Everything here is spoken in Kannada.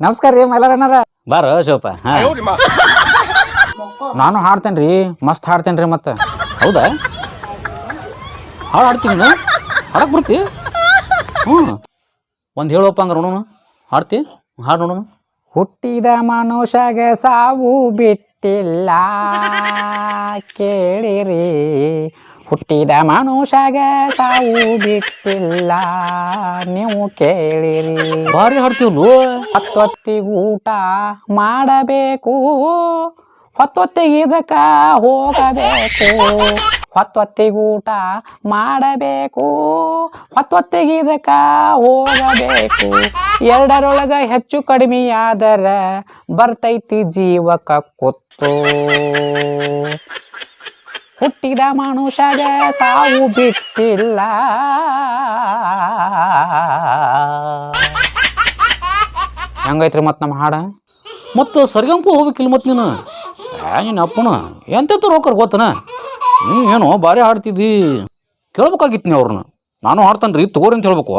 ನಮಸ್ಕಾರ ರೀ ಮೈಲಾರಣ್ಣರ ಬಾರ ಶಿವಪ್ಪ ಹಾ. ನಾನು ಹಾಡ್ತೇನೆ ರೀ ಮಸ್ತ್ ಹಾಡ್ತೇನೆ ರೀ ಮತ್ತೆ. ಹೌದಾ? ಹಾಡು ಹಾಡ್ತೀನಿ ನೀನು ಹಾಡಕ್ ಬಿಡ್ತಿ ಹ್ಞೂ ಒಂದು ಹೇಳೋಪ್ಪ ಹಂಗಾರೆ ನೋಡೋಣ. ಹಾಡ್ತಿ? ಹಾಡು ನೋಡೋಣ. ಹುಟ್ಟಿದ ಮನುಷ್ಯಗೆ ಸಾವು ಬಿಟ್ಟಿಲ್ಲ. ಕೇಳಿರಿ. ಹುಟ್ಟಿದ ಮನುಷ್ಯಾಗ ಸಾವು ಬಿಟ್ಟಿಲ್ಲ. ನೀವು ಕೇಳಿರಿ. ಬಾರಿ ಹಾಡ್ತೀವಲ್ವ ಹತ್ತೊತ್ತಿಗೆ ಊಟ ಮಾಡಬೇಕು. ಹೊತ್ತೊತ್ತಿಗೆ ಇದಕ್ಕ ಹೋಗಬೇಕು. ಹೊತ್ತೊತ್ತಿಗೆ ಊಟ ಮಾಡಬೇಕು. ಹೊತ್ತೊತ್ತಿಗೆ ಇದಕ್ಕ ಹೋಗಬೇಕು. ಎರಡರೊಳಗ ಹೆಚ್ಚು ಕಡಿಮೆಯಾದರ ಬರ್ತೈತಿ ಜೀವಕ ಕೊತ್ತು. ಹುಟ್ಟಿದ ಮನುಷ್ಯ ಸಾವು ಬಿಟ್ಟಿಲ್ಲ. ಹೆಂಗೈತ್ರಿ ಮತ್ತೆ ನಮ್ಮ ಹಾಡ? ಮತ್ತು ಸರ್ಗಂಪು ಹೋಗ್ಬೇಕಿಲ್ಲ ಮತ್ತು ನೀನು? ಏ ಅಪ್ಪನ, ಎಂತೆಂತ ರೋಕರ್ ಗೊತ್ತನ? ನೀ ಏನು ಭಾರಿ ಹಾಡ್ತಿದ್ದಿ. ಕೇಳ್ಬೇಕಾಗಿತ್ತು ನೀ ಅವ್ರನ್ನ. ನಾನು ಹಾಡ್ತಾನೆ ರೀ ತಗೋರಿ ಅಂತ ಹೇಳ್ಬೇಕು.